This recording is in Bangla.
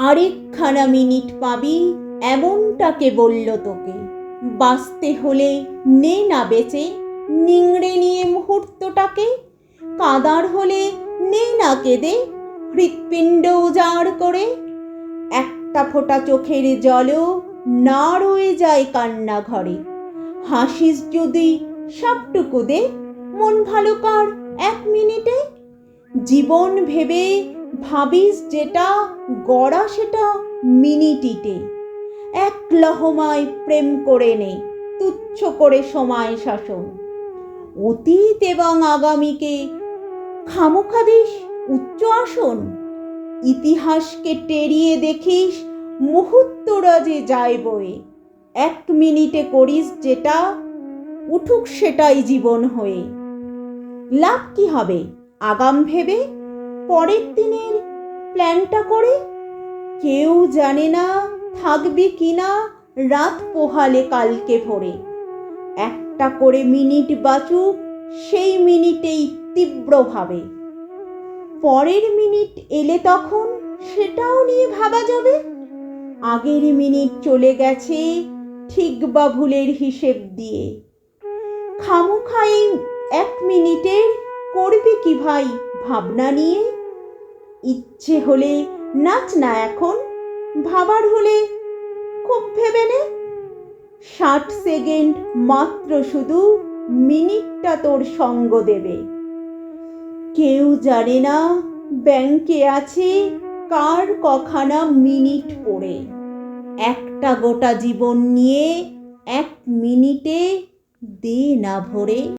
আরেকখানা মিনিট পাবি, এমনটাকে বলল তোকে। বাঁচতে হলে নে না বেঁচে, নিংড়ে নিয়ে মুহূর্তটাকে। কাদার হলে নে না কেঁদে হৃৎপিণ্ড উজাড় করে। একটা ফোঁটা চোখের জলও না রয়ে যায় কান্না ঘরে হাসিস যদি সবটুকু দে, মন ভালো কর এক মিনিটে। জীবন ভেবে ভাবিস যেটা, গড়া সেটা মিনিটিতে। এক লহমায় প্রেম করে নে, তুচ্ছ করে সময় শাসন। অতীত এবং আগামীকে খামোখা দিস, উচ্চ আসন। ইতিহাসকে টেরিয়ে দেখিস মুহূর্তরা যে যায় বয়ে। এক মিনিটে করিস যেটা, উঠুক সেটাই জীবন হয়ে। লাভ কি হবে? আগাম ভেবে পরের দিনের প্ল্যানটা করে? কেউ জানে না থাকবি কিনা রাত পোহালে কালকে ভোরে। একটা করে মিনিট বাঁচুক, সেই মিনিটেই তীব্রভাবে পরের মিনিট এলে তখন সেটাও নিয়ে ভাবা যাবে। আগের মিনিট চলে গেছে ঠিক বা ভুলের হিসেব দিয়ে। খামোখাই এক মিনিটের করবি কি ভাই ভাবনা নিয়ে? ইচ্ছে হলে নাচ না এখন, ভাবার হলে খুব ভেবে নে। ষাট সেকেন্ড মাত্র শুধু মিনিটটা তোর সঙ্গ দেবে। কেউ জানে না ব্যাংকে আছে, কার কখানা মিনিট পড়ে। একটা গোটা জীবন নিয়ে এক মিনিটে দে না ভরে।